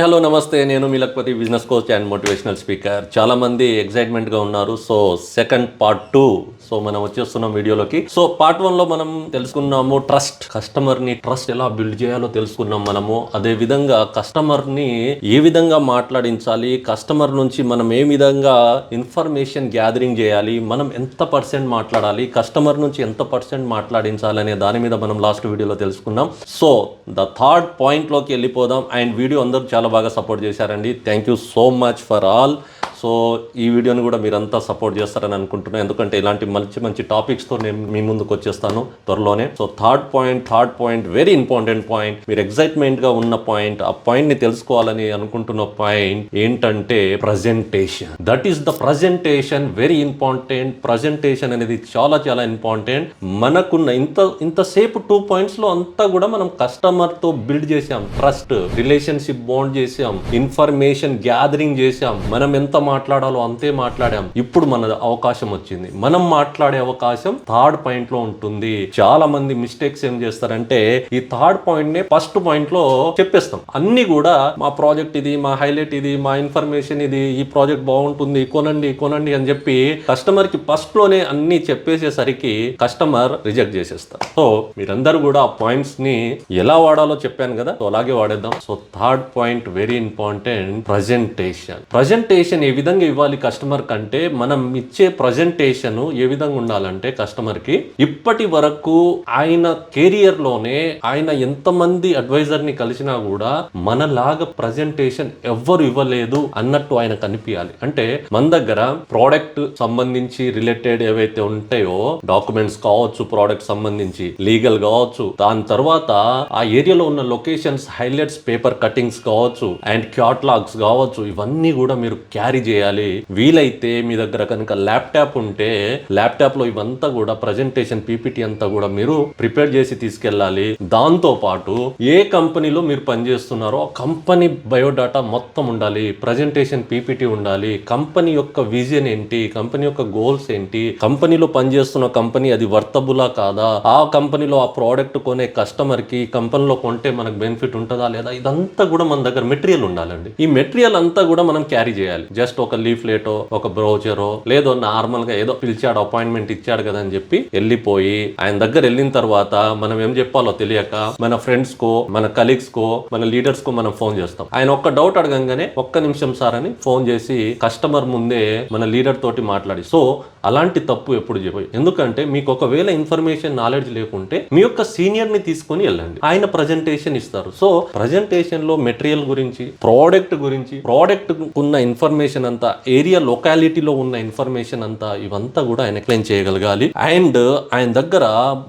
Hello నమస్తే. నేను మీ Lakhpati business coach and motivational speaker. చాలా మంది ఎక్సైట్మెంట్గా ఉన్నారు. So second part too so మనం వచ్చేస్తున్నాం వీడియోలోకి. సో పార్ట్ వన్లో మనం తెలుసుకున్నాము ట్రస్ట్ కస్టమర్ని ట్రస్ట్ ఎలా బిల్డ్ చేయాలో తెలుసుకున్నాం మనము. అదే విధంగా కస్టమర్ని ఏ విధంగా మాట్లాడించాలి? కస్టమర్ నుంచి మనం ఏ విధంగా ఇన్ఫర్మేషన్ గ్యాదరింగ్ చేయాలి? మనం ఎంత పర్సెంట్ మాట్లాడాలి? కస్టమర్ నుంచి ఎంత పర్సెంట్ మాట్లాడించాలి అనే దాని మీద మనం లాస్ట్ వీడియోలో తెలుసుకున్నాం. సో ద థర్డ్ పాయింట్లోకి వెళ్ళిపోదాం. అండ్ వీడియో అందరూ చాలా బాగా సపోర్ట్ చేశారండి. Thank you so much for all so ఈ వీడియోని కూడా మీరంతా సపోర్ట్ చేస్తారని అనుకుంటున్నాను ఎందుకంటే ఇలాంటి మంచి మంచి టాపిక్స్తో నేను మీ ముందుకు వచ్చేస్తాను త్వరలోనే. So third point third point very important point మీరు ఎగ్జైట్మెంట్గా ఉన్న పాయింట్ ఆ పాయింట్ని తెలుసుకోవాలని అనుకుంటున్న పాయింట్ ఏంటంటే presentation that is the presentation very important presentation అనేది చాలా చాలా ఇంపార్టెంట్ మనకున్న ఇంత ఇంతసేపు టూ పాయింట్స్లో అంతా కూడా మనం కస్టమర్తో బిల్డ్ చేసాం ట్రస్ట్ రిలేషన్షిప్ బాండ్ చేసాం ఇన్ఫర్మేషన్ గ్యాదరింగ్ చేసాం మనం ఎంత మాట్లాడాలో అంతే మాట్లాడాం. ఇప్పుడు మన అవకాశం వచ్చింది. మనం మాట్లాడే అవకాశం థర్డ్ పాయింట్లో ఉంటుంది. చాలా మంది మిస్టేక్స్ ఏం చేస్తారంటే ఈ థర్డ్ పాయింట్ నే ఫస్ట్ పాయింట్లో చెప్పేస్తాం. అన్ని కూడా మా ప్రాజెక్ట్ ఇది మా హైలైట్ ఇది మా ఇన్ఫర్మేషన్ ఇది ఈ ప్రాజెక్ట్ బాగుంటుంది కొనండి కొనండి అని చెప్పి కస్టమర్కి ఫస్ట్లోనే అన్ని చెప్పేసేసరికి కస్టమర్ రిజెక్ట్ చేసేస్తారు. సో మీరందరూ కూడా ఆ పాయింట్స్ని ఎలా వాడాలో చెప్పాను కదా సో అలాగే వాడేద్దాం. So third point very important. Presentation. Presentation ఏ విధంగా ఇవ్వాలి కస్టమర్ కంటే మనం ఇచ్చే ప్రజెంటేషన్ ఏ విధంగా ఉండాలంటే కస్టమర్కి ఇప్పటి వరకు ఆయన కెరియర్లోనే ఆయన ఎంతమంది అడ్వైజర్ని కలిసినా కూడా మనలాగా ప్రజెంటేషన్ ఎవ్వరు ఇవ్వలేదు అన్నట్టు ఆయన కనిపించాలి అంటే మన దగ్గర ప్రోడక్ట్ సంబంధించి రిలేటెడ్ ఏవైతే ఉంటాయో డాక్యుమెంట్స్ కావచ్చు ప్రోడక్ట్ సంబంధించి లీగల్ కావచ్చు దాని తర్వాత ఆ ఏరియాలో ఉన్న లొకేషన్స్ హైలైట్స్ పేపర్ కటింగ్స్ కావచ్చు అండ్ క్యాట్లాగ్స్ కావచ్చు ఇవన్నీ కూడా మీరు క్యారీ చేయాలి. వీలైతే మీ దగ్గర కనుక ల్యాప్టాప్ ఉంటే ల్యాప్టాప్లో ఇవంతా కూడా ప్రజెంటేషన్ పీపీటీ అంతా కూడా మీరు ప్రిపేర్ చేసి తీసుకెళ్ళాలి. దాంతో పాటు ఏ కంపెనీలో మీరు పనిచేస్తున్నారో ఆ కంపెనీ బయోడాటా మొత్తం ఉండాలి ప్రజెంటేషన్ పీపీటీ ఉండాలి. కంపెనీ యొక్క విజన్ ఏంటి కంపెనీ యొక్క గోల్స్ ఏంటి కంపెనీలో పనిచేస్తున్న కంపెనీ అది వర్తబులా కాదా ఆ కంపెనీలో ఆ ప్రోడక్ట్ కొనే కస్టమర్కి కంపెనీలో కొంటే మనకు బెనిఫిట్ ఉంటుందా లేదా ఇదంతా కూడా మన దగ్గర మెటీరియల్ ఉండాలండి. ఈ మెటీరియల్ అంతా కూడా మనం క్యారీ చేయాలి. జస్ట్ ఒక లీఫ్లెటో ఒక బ్రౌచరో లేదో నార్మల్గా ఏదో పిలిచాడు అపాయింట్మెంట్ ఇచ్చాడు కదా అని చెప్పి వెళ్ళిపోయి ఆయన దగ్గర వెళ్ళిన తర్వాత మనం ఏం చెప్పాలో తెలియక మన ఫ్రెండ్స్ కో మన కలీగ్స్ కో మన లీడర్స్ కో మనం ఫోన్ చేస్తాం. ఆయన ఒక్క డౌట్ అడగంగానే ఒక్క నిమిషం సార్ అని ఫోన్ చేసి కస్టమర్ ముందే మన లీడర్ తోటి మాట్లాడి. సో అలాంటి తప్పు ఎప్పుడు చెప్పాయి ఎందుకంటే మీకు ఒకవేళ ఇన్ఫర్మేషన్ నాలెడ్జ్ లేకుంటే మీ యొక్క సీనియర్ని తీసుకొని వెళ్ళండి. ఆయన ప్రజెంటేషన్ ఇస్తారు. సో ప్రజెంటేషన్లో మెటీరియల్ గురించి ప్రోడక్ట్ గురించి ప్రోడక్ట్ ఉన్న ఇన్ఫర్మేషన్ అంతా ఏరియా లొకాలిటీలో ఉన్న ఇన్ఫర్మేషన్ అంతా ఇవంతా కూడా ఆయన ఎక్స్ప్లెయిన్ చేయగలగాలి. అండ్ ఆయన దగ్గర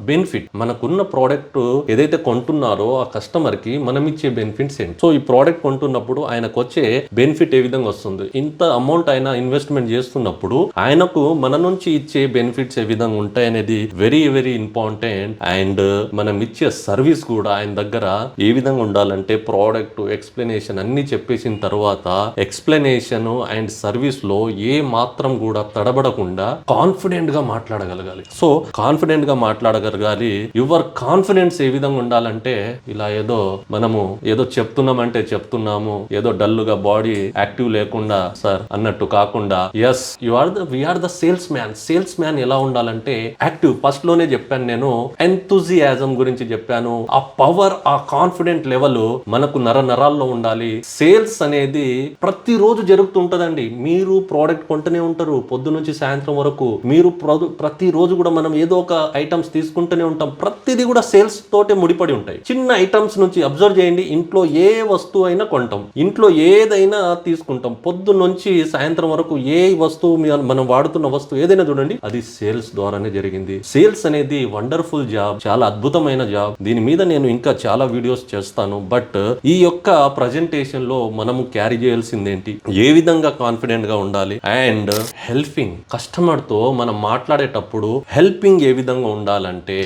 బెనిఫిట్ మనకున్న ప్రోడక్ట్ ఏదైతే కొంటున్నారో ఆ కస్టమర్కి మనం ఇచ్చే బెనిఫిట్స్ ఏంటి? సో ఈ ప్రోడక్ట్ కొంటున్నప్పుడు ఆయనకు వచ్చే బెనిఫిట్ ఏ విధంగా వస్తుంది? ఇంత అమౌంట్ ఆయన ఇన్వెస్ట్మెంట్ చేస్తున్నప్పుడు ఆయనకు మన నుంచి ఇచ్చే బెనిఫిట్స్ ఏ విధంగా ఉంటాయి అనేది వెరీ వెరీ ఇంపార్టెంట్ అండ్ మనం ఇచ్చే సర్వీస్ కూడా ఆయన దగ్గర ఏ విధంగా ఉండాలంటే ప్రోడక్ట్ ఎక్స్ప్లెనేషన్ అన్ని చెప్పేసిన తర్వాత ఎక్స్ప్లెనేషన్ అండ్ సర్వీస్లో ఏ మాత్రం కూడా తడబడకుండా కాన్ఫిడెంట్గా మాట్లాడగలగాలి. సో కాన్ఫిడెంట్గా మాట్లాడగలగాలి. యువర్ కాన్ఫిడెన్స్ ఏ విధంగా ఉండాలంటే ఇలా ఏదో మనము ఏదో చెప్తున్నామంటే చెప్తున్నాము ఏదో డల్గా బాడీ యాక్టివ్ లేకుండా సార్ అన్నట్టు కాకుండా yes you are the we are the salesman salesman ఎలా ఉండాలంటే యాక్టివ్. ఫస్ట్లోనే చెప్పాను నేను ఎంతూజియాజం గురించి చెప్పాను. ఆ పవర్ ఆ కాన్ఫిడెంట్ లెవెల్ మనకు నర నరాల్లో ఉండాలి. సేల్స్ అనేది ప్రతిరోజు జరుగుతుంటదండి మీరు ప్రోడక్ట్ కొంటూనే ఉంటారు. పొద్దు నుంచి సాయంత్రం వరకు మీరు ప్రతి ప్రతిరోజు కూడా మనం ఏదో ఒక ఐటమ్స్ తీసుకుంటూనే ఉంటాం. ప్రతిదీ కూడా సేల్స్ తోటే ముడిపడి ఉంటాయి. చిన్న ఐటమ్స్ నుంచి అబ్జర్వ్ చేయండి. ఇంట్లో ఏ వస్తువు అయినా కొంటాం. ఇంట్లో ఏదైనా తీసుకుంటాం. పొద్దు నుంచి సాయంత్రం వరకు ఏ వస్తువు మనం వాడుతున్న వస్తువు ఏదైనా చూడండి అది సేల్స్ ద్వారానే జరిగింది. సేల్స్ అనేది వండర్ఫుల్ జాబ్ చాలా అద్భుతమైన జాబ్ దీని మీద నేను ఇంకా చాలా వీడియోస్ చేస్తాను. బట్ ఈ యొక్క ప్రజెంటేషన్లో మనము క్యారీ చేయాల్సిందేంటి? ఏ విధంగా కాన్ఫిడెంట్గా ఉండాలి. అండ్ హెల్పింగ్ కస్టమర్తో మనం మాట్లాడేటప్పుడు హెల్పింగ్ ఏ విధంగా ఉండాలంటే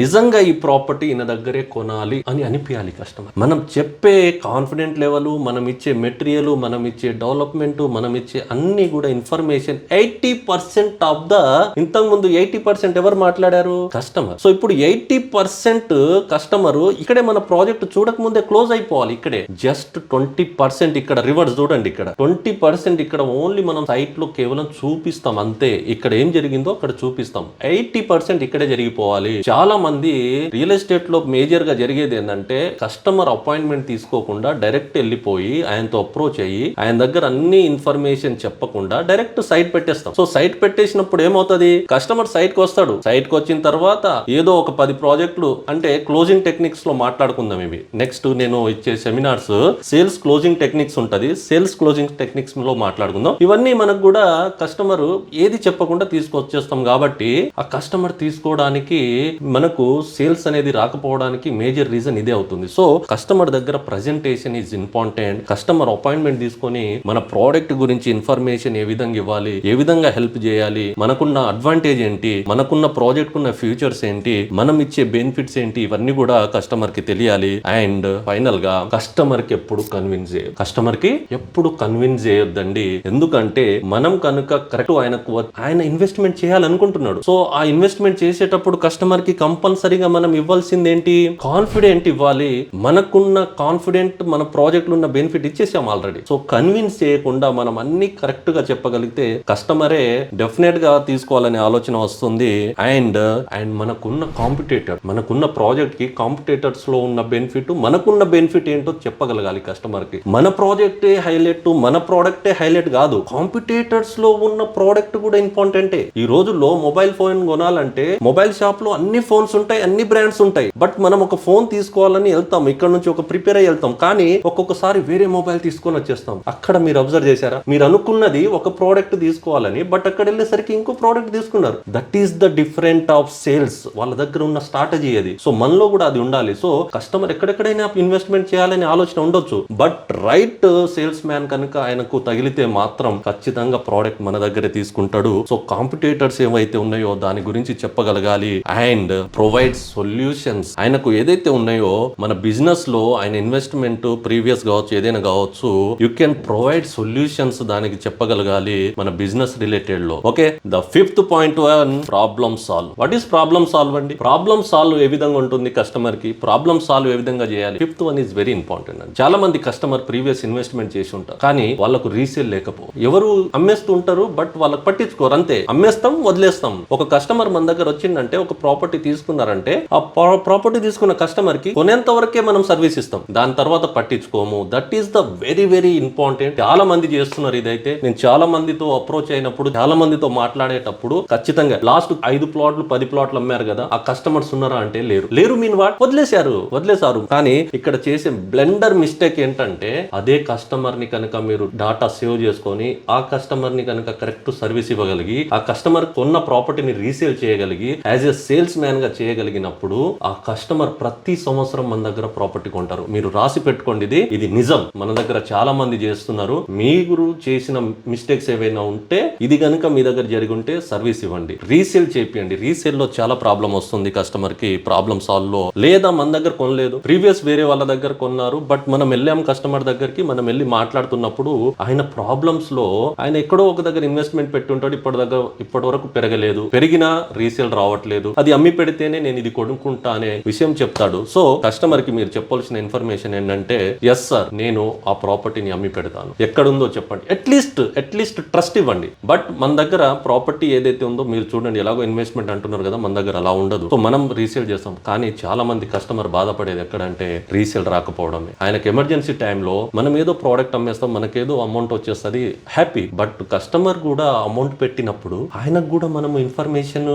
నిజంగా ఈ ప్రాపర్టీ ఈయన దగ్గరే కొనాలి అని అనిపించాలి కస్టమర్ మనం చెప్పే కాన్ఫిడెంట్ లెవెల్ మనం ఇచ్చే మెటీరియల్ మనం ఇచ్చే డెవలప్మెంట్ మనం ఇచ్చే అన్ని కూడా information eighty percent of the ఇంతకు ముందు ఎయిటీ పర్సెంట్ ఎవరు మాట్లాడారు? కస్టమర్ సో ఇప్పుడు ఎయిటీ పర్సెంట్ కస్టమర్ ఇక్కడే మన ప్రాజెక్ట్ చూడక ముందే క్లోజ్ అయిపోవాలి ఇక్కడే. జస్ట్ ట్వంటీ పర్సెంట్ ఇక్కడ రివర్స్ చూడండి ఇక్కడ. ట్వంటీ పర్సెంట్ ఇక్కడ ఓన్లీ మనం సైట్లో కేవలం చూపిస్తాం అంతే. ఇక్కడ ఏం జరిగిందో అక్కడ చూపిస్తాం. ఎయిటీ పర్సెంట్ ఇక్కడే జరిగిపోవాలి. చాలా మంది రియల్ ఎస్టేట్లో మేజర్గా జరిగేది ఏంటంటే కస్టమర్ అపాయింట్మెంట్ తీసుకోకుండా డైరెక్ట్ వెళ్ళిపోయి ఆయనతో అప్రోచ్ అయ్యి ఆయన దగ్గర అన్ని ఇన్ఫర్మేషన్ చెప్పకుండా డైరెక్ట్ సైట్ పెట్టేస్తాం. సో సైట్ పెట్టేసినప్పుడు ఏమవుతుంది? కస్టమర్ సైట్కి వస్తాడు. సైట్కి వచ్చిన తర్వాత ఏదో ఒక పది ప్రాజెక్టులు అంటే క్లోజింగ్ టెక్నిక్స్లో మాట్లాడుకుందాం ఇవి. నెక్స్ట్ నేను ఇచ్చే సెమినార్స్ సేల్స్ క్లోజింగ్ టెక్నిక్స్ ఉంటది. సేల్స్ క్లోజింగ్ టెక్నిక్స్లో మాట్లాడుకుందాం ఇవన్నీ మనకు కూడా కస్టమర్ ఏది చెప్పకుండా తీసుకొచ్చేస్తాం కాబట్టి ఆ కస్టమర్ తీసుకోవడానికి మనకు సేల్స్ అనేది రాకపోవడానికి మేజర్ రీజన్ ఇదే అవుతుంది. సో కస్టమర్ దగ్గర presentation is important customer appointment తీసుకొని మన ప్రోడక్ట్ గురించి ఇన్ఫర్మేషన్ ఏ విధంగా ఇవ్వాలి ఏ విధంగా హెల్ప్ చేయాలి మనకున్న అడ్వాంటేజ్ ఏంటి మనకున్న ప్రాజెక్ట్ ఉన్న ఫ్యూచర్స్ ఏంటి మనం ఇచ్చే బెనిఫిట్స్ ఏంటి ఇవన్నీ కూడా కస్టమర్కి తెలియాలి. అండ్ ఫైనల్గా కస్టమర్కి ఎప్పుడు కన్విన్స్ చేయ కస్టమర్కి ఎప్పుడు కన్విన్స్ చేయొద్దండి. ఎందుకంటే మనం కనుక కరెక్ట్ ఆయనకు ఆయన ఇన్వెస్ట్మెంట్ చేయాలనుకుంటున్నాడు. సో ఆ ఇన్వెస్ట్మెంట్ చేసేటప్పుడు కస్టమర్కి కంపల్సరీగా మనం ఇవ్వాల్సింది ఏంటి కాన్ఫిడెంట్ ఇవ్వాలి. మనకున్న కాన్ఫిడెంట్ మన ప్రాజెక్ట్ ఉన్న బెనిఫిట్ ఇచ్చేసాం ఆల్రెడీ సో కన్విన్స్ చేయకుండా మనం అన్ని కరెక్ట్గా చెప్పగలిగితే కస్టమరే డెఫినెట్గా తీసుకోవాలనే ఆలోచన వస్తుంది. అండ్ అండ్ మనకున్న కాంపిటేటర్ మనకున్న ప్రాజెక్ట్కి కాంపిటేటర్స్లో ఉన్న బెనిఫిట్ మనకున్న బెనిఫిట్ ఏంటో చెప్పగలగాలి కస్టమర్కి. మన ప్రాజెక్టే హైలైట్ మన ప్రోడక్టే హైలైట్ కాదు. కాంపిటేటర్స్లో ఉన్న ప్రోడక్ట్ కూడా ఇంపార్టెంటే. ఈ రోజుల్లో మొబైల్ ఫోన్ కొనాలంటే మొబైల్ షాప్లో అన్ని ఫోన్స్ ఉంటాయి అన్ని బ్రాండ్స్ ఉంటాయి. బట్ మనం ఒక ఫోన్ తీసుకోవాలని వెళ్తాం. ఇక్కడ నుంచి ఒక ప్రిపేర్ అయ్యి వెళ్తాం. కానీ ఒక్కొక్కసారి వేరే మొబైల్ తీసుకొని వచ్చేస్తాం. అక్కడ మీరు అబ్జర్వ్ చేశారా? మీరు అనుకున్నది ఒక ప్రోడక్ట్ తీసుకోవాలని బట్ అక్కడ వెళ్ళేసరికి ఇంకో ప్రోడక్ట్ తీసుకున్నారు. That is the different of sales వాళ్ళ దగ్గర ఉన్న స్ట్రాటజీ అది. సో మనలో కూడా అది ఉండాలి. సో కస్టమర్ ఎక్కడెక్కడైనా ఇన్వెస్ట్మెంట్ చేయాలనే ఆలోచన ఉండొచ్చు. బట్ రైట్ సేల్స్ మ్యాన్ కనుక ఆయనకు తగిలితే మాత్రం ఖచ్చితంగా ప్రోడక్ట్ మన దగ్గరే తీసుకుంటాడు సో కాంపిటేటర్స్ ఏవైతే ఉన్నాయో దాని గురించి చెప్పగలగాలి. And provide solutions. ఆయనకు ఏదైతే ఉన్నాయో మన బిజినెస్లో ఆయన ఇన్వెస్ట్మెంట్ ప్రీవియస్ కావచ్చు ఏదైనా కావచ్చు యూ కెన్ ప్రొవైడ్ సొల్యూషన్స్ దానికి చెప్పగలగాలి మన business రిలేటెడ్లో okay? The fifth point one problem solve. What is problem solve అండి? ప్రాబ్లమ్ సాల్వ్ ఏ విధంగా ఉంటుంది కస్టమర్కి ప్రాబ్లమ్ సాల్వ్ ఏ విధంగా చేయాలి? Fifth one is very important అండి. చాలా మంది కస్టమర్ ప్రీవియస్ ఇన్వెస్ట్మెంట్ చేసి ఉంటారు. కానీ వాళ్ళకు రీసేల్ లేకపో. ఎవరు అమ్మేస్తూ ఉంటారు బట్ వాళ్ళకి పట్టించుకోరు అంతే. అమ్మేస్తాం వదిలేస్తాం. ఒక కస్టమర్ మన దగ్గర వచ్చిందంటే ఒక ప్రాపర్టీ తీసుకున్నారంటే ఆ ప్రాపర్టీ తీసుకున్న కస్టమర్కి కొనేంత వరకే మనం సర్వీస్ ఇస్తాం. దాని తర్వాత పట్టించుకోము. That is the very very important. చాలా మంది చేస్తున్నారు ఇదైతే. నేను చాలా మందితో అప్రోచ్ అయినప్పుడు చాలా మందితో మాట్లాడేటప్పుడు ఖచ్చితంగా లాస్ట్ ఐదు ప్లాట్లు పది ప్లాట్లు అమ్మారు కదా ఆ కస్టమర్స్ ఉన్నారా అంటే లేరు. లేరు మీన్ వాట్? వదిలేశారు వదిలేశారు. కానీ ఇక్కడ చేసే బ్లెండర్ మిస్టేక్ ఏంటంటే అదే కస్టమర్ని కనుక మీరు డాటా సేవ్ చేసుకొని ఆ కస్టమర్ని కనుక కరెక్ట్ సర్వీస్ ఇవ్వగలిగి ఆ కస్టమర్ కొన్న ప్రాపర్టీని రీసేల్ చేయగలిగి యాజ్ ఎ సేల్స్ మ్యాన్గా చేయగలిగినప్పుడు ఆ కస్టమర్ ప్రతి సంవత్సరం మన దగ్గర ప్రాపర్టీ కొంటారు. మీరు రాసి పెట్టుకోండి ఇది. ఇది నిజం. మన దగ్గర చాలా మంది చేస్తున్నారు. మీరు చేసిన మిస్టేక్స్ ఏవైనా ఉంటే ఇది కనుక మీ దగ్గర జరిగి ఉంటే సర్వీస్ ఇవ్వండి. రీసేల్ చేపియండి. రీసేల్లో చాలా ప్రాబ్లం వస్తుంది కస్టమర్కి ప్రాబ్లమ్ సాల్వ్లో లేదా మన దగ్గర కొనలేదు. ప్రీవియస్ వేరే వాళ్ళ దగ్గర కొన్నారు. బట్ మనం వెళ్ళాం కస్టమర్ దగ్గరికి మనం వెళ్ళి మాట్లాడుతున్నప్పుడు ఆయన ప్రాబ్లమ్స్లో ఆయన ఎక్కడో ఒక దగ్గర ఇన్వెస్ట్మెంట్ పెట్టుంటాడు ఇప్పటి దగ్గర ఇప్పటి వరకు పెరగలేదు. పెరిగినా రీసేల్ రావట్లేదు. అది అమ్మి పెడితేనే నేను ఇది కొనుక్కుంటా అనే విషయం చెప్తాడు. సో కస్టమర్కి మీరు చెప్పాల్సిన ఇన్ఫర్మేషన్ ఏంటంటే ఎస్ సార్ నేను ఆ ప్రాపర్టీని అమ్మి పెడతాను. ఎక్కడుందో చెప్పండి. At least at least trust ఇవ్వండి. బట్ మన దగ్గర ప్రాపర్టీ ఏదైతే ఉందో మీరు చూడండి ఎలాగో ఇన్వెస్ట్మెంట్ అంటున్నారు కదా మన దగ్గర అలా ఉండదు. సో మనం రీసేల్ చేస్తాం. కానీ చాలా మంది కస్టమర్ బాధపడేది ఎక్కడంటే రీసేల్ రాకపోవడమే. ఆయనకు ఎమర్జెన్సీ టైంలో మనం ఏదో ప్రోడక్ట్ అమ్మేస్తాం మనకేదో అమౌంట్ వచ్చేస్తుంది హ్యాపీ బట్ కస్టమర్ కూడా అమౌంట్ పెట్టినప్పుడు ఆయనకు కూడా మనం ఇన్ఫర్మేషన్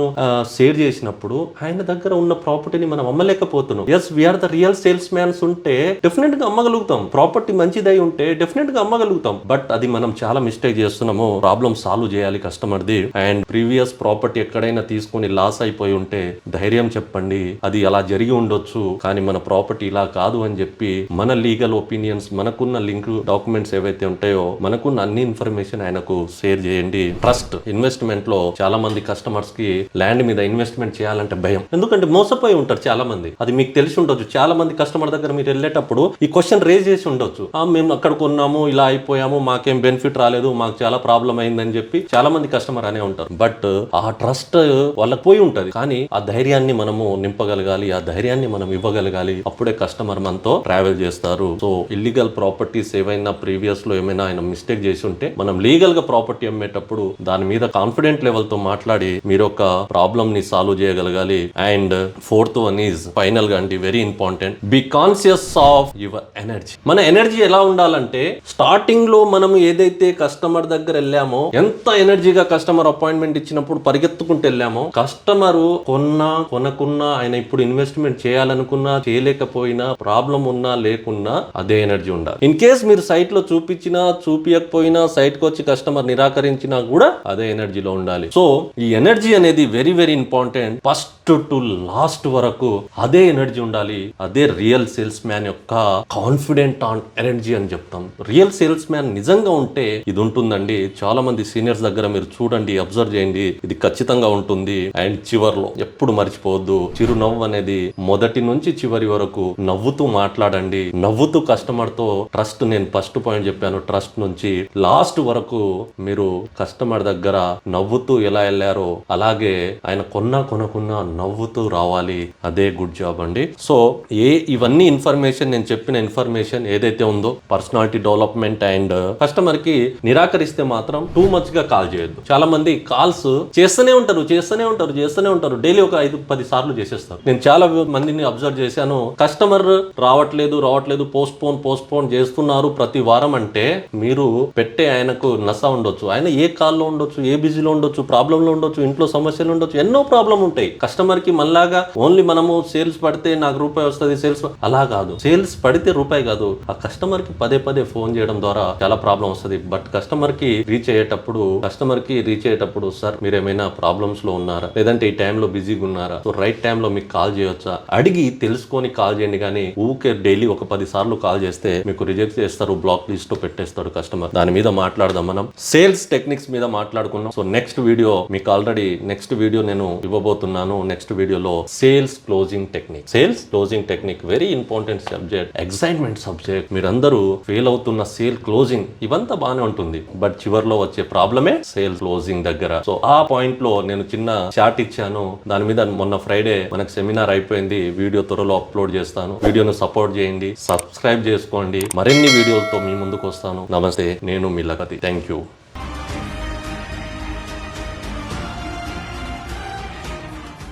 షేర్ చేసినప్పుడు ఆయన దగ్గర ఉన్న ప్రాపర్టీని మనం అమ్మలేకపోతున్నాం. Yes we are the real sales mans ఉంటే డెఫినెట్గా అమ్మగలుగుతాం. ప్రాపర్టీ మంచిదై ఉంటే డెఫినెట్గా అమ్మగలుగుతాం. బట్ అది మనం చాలా మిస్టేక్ చేస్తున్నాము. ప్రాబ్లమ్ సాల్వ్ చేయాలి కస్టమర్ ది. అండ్ ప్రీవియస్ ప్రాపర్టీ ఎక్కడైనా తీసుకొని లాస్ అయిపోయి ఉంటే ధైర్యం చెప్పండి. అది అలా జరిగి ఉండొచ్చు. కానీ మన ప్రాపర్టీ ఇలా కాదు అని చెప్పి మన లీగల్ ఒపీనియన్స్ మనకున్న లింక్ డాక్యుమెంట్స్ ఏవైతే ఉంటాయో మనకు అనుకున్న అన్ని ఇన్ఫర్మేషన్ ఆయనకు షేర్ చేయండి. ట్రస్ట్ ఇన్వెస్ట్మెంట్లో చాలా మంది కస్టమర్స్కి ల్యాండ్ మీద ఇన్వెస్ట్మెంట్ చేయాలంటే భయం. ఎందుకంటే మోసపోయి ఉంటారు చాలా మంది అది మీకు తెలిసి ఉండొచ్చు. చాలా మంది కస్టమర్ దగ్గర మీరు వెళ్ళేటప్పుడు ఈ క్వశ్చన్ రేజ్ చేసి ఉండొచ్చు. మేము అక్కడ కొన్నాము ఇలా అయిపోయాము మాకేం బెనిఫిట్ రాలేదు మాకు చాలా ప్రాబ్లం అయిందని చెప్పి చాలా మంది కస్టమర్ అనే ఉంటారు. బట్ ఆ ట్రస్ట్ వాళ్ళకి పోయి ఉంటది. కానీ ఆ ధైర్యాన్ని మనము నింపగలగాలి ఆ ధైర్యాన్ని మనం ఇవ్వగలగాలి. అప్పుడే కస్టమర్ మనతో ట్రావెల్ చేస్తారు. సో ఇల్లీగల్ ప్రాపర్టీస్ ఏవైనా ప్రీవియస్లో ఏమైనా ఆయన మిస్టేక్ చేసి ఉంటే మనం లీగల్గా ప్రాపర్టీ అమ్మేటప్పుడు దాని మీద కాన్ఫిడెంట్ లెవెల్తో మాట్లాడి మీరు ఒక ప్రాబ్లమ్ని సాల్వ్ చేయగలగాలి. అండ్ ఫోర్త్ వన్ ఈజ్ ఫైనల్గా అండి very important be conscious of your energy మన ఎనర్జీ ఎలా ఉండాలంటే స్టార్టింగ్లో మనం ఏదైతే కస్టమర్ దగ్గర వెళ్ళామో ఎంత ఎనర్జీగా కస్టమర్ అపాయింట్మెంట్ ఇచ్చినప్పుడు పరిగెత్తుకుంటూ వెళ్ళామో కస్టమర్ కొన్నా కొనకున్నా ఆయన ఇప్పుడు ఇన్వెస్ట్మెంట్ చేయాలనుకున్నా చేయలేకపోయినా ప్రాబ్లం ఉన్నా లేకున్నా అదే ఎనర్జీ ఉండాలి. ఇన్ కేస్ మీరు సైట్లో చూపించినా చూపియ సైట్కి వచ్చి కస్టమర్ నిరాకరించినా కూడా అదే ఎనర్జీలో ఉండాలి. సో ఈ ఎనర్జీ అనేది very very important first to last వరకు అదే ఎనర్జీ ఉండాలి. అదే రియల్ సేల్స్ మ్యాన్ యొక్క కాన్ఫిడెంట్ ఆన్ ఎనర్జీ అని చెప్తాం. రియల్ సేల్స్ మ్యాన్ నిజంగా ఉంటే ఇది ఉంటుందండి. చాలా మంది సీనియర్స్ దగ్గర మీరు చూడండి అబ్జర్వ్ చేయండి. ఇది ఖచ్చితంగా ఉంటుంది. అండ్ చివర్లో ఎప్పుడు మర్చిపోవద్దు. చిరునవ్వు అనేది మొదటి నుంచి చివరి వరకు నవ్వుతూ మాట్లాడండి. నవ్వుతూ కస్టమర్తో ట్రస్ట్ నేను ఫస్ట్ పాయింట్ చెప్పాను. ట్రస్ట్ నుంచి లాస్ట్ వరకు మీరు కస్టమర్ దగ్గర నవ్వుతూ ఎలా వెళ్ళారో అలాగే ఆయన కొన్నా కొనకున్నా నవ్వుతూ రావాలి. అదే గుడ్ జాబ్ అండి. సో ఏ ఇవన్నీ ఇన్ఫర్మేషన్ నేను చెప్పిన ఇన్ఫర్మేషన్ ఏదైతే ఉందో పర్సనాలిటీ డెవలప్మెంట్ అండ్ కస్టమర్కి నిరాకరిస్తే మాత్రం టూ మచ్గా కాల్ చేయొద్దు. చాలా మంది కాల్స్ చేస్తూనే ఉంటారు చేస్తూనే ఉంటారు చేస్తూనే ఉంటారు. డైలీ ఒక ఐదు పది సార్లు చేసేస్తారు. నేను చాలా మందిని అబ్జర్వ్ చేశాను. కస్టమర్ రావట్లేదు రావట్లేదు పోస్ట్ పోన్ పోస్ట్ పోన్ చేస్తున్నారు ప్రతి వారం అంటే మీరు పెట్టే ఆయనకు నస ఉండొచ్చు. ఆయన ఏ కాల్లో ఉండొచ్చు ఏ బిజీలో ఉండొచ్చు ప్రాబ్లంలో ఉండొచ్చు ఇంట్లో సమస్యలు ఉండొచ్చు ఎన్నో ప్రాబ్లం ఉంటాయి. కస్టమర్కి మళ్ళాగా ఓన్లీ మనము సేల్స్ పడితే నాకు రూపాయి వస్తుంది సేల్స్ అలా కాదు. సేల్స్ పడితే రూపాయి కాదు. ఆ కస్టమర్కి పదే పదే ఫోన్ చేయడం ద్వారా చాలా ప్రాబ్లం వస్తుంది. బట్ కస్టమర్కి రీచ్ అయ్యేటప్పుడు కస్టమర్కి రీచ్ అయ్యేటప్పుడు సార్ మీరు ఏమైనా ప్రాబ్లమ్స్లో ఉన్నారా? లేదంటే ఈ టైంలో బిజీగా ఉన్నారా? సో రైట్ టైంలో మీకు కాల్ చేయొచ్చా? అడిగి తెలుసుకొని కాల్ చేయండి. కానీ ఊకే డైలీ ఒక పది సార్లు కాల్ చేస్తే మీకు రిజెక్ట్ చేస్తారు బ్లాక్ లిస్ట్లో పెట్టేస్తాడు కస్టమర్. దాని మీద మాట్లాడదాం. మనం సేల్స్ టెక్నిక్స్ మీద మాట్లాడుకున్నాం. సో నెక్స్ట్ వీడియో మీకు ఆల్రెడీ నెక్స్ట్ వీడియో నేను ఇవ్వబోతున్నాను. నెక్స్ట్ వీడియోలో sales closing technique sales closing technique very important subject excitement subject మీరందరూ ఫెయిల్ అవుతున్న సేల్ క్లోజింగ్ ఇవంతా బాగానే ఉంటుంది. బట్ చివర్లో వచ్చే ప్రాబ్లమే సేల్ క్లోజింగ్ దగ్గర. సో ఆ పాయింట్లో నేను చిన్న చాట్ ఇచ్చాను. దాని మీద మొన్న ఫ్రైడే మనకు సెమినార్ అయిపోయింది. వీడియో త్వరలో అప్లోడ్ చేస్తాను. వీడియోను సపోర్ట్ చేయండి. సబ్స్క్రైబ్ చేసుకోండి. మరిన్ని వీడియోలతో మీ ముందుకు వస్తాను. నమస్తే నేను మీ లగతి. Thank you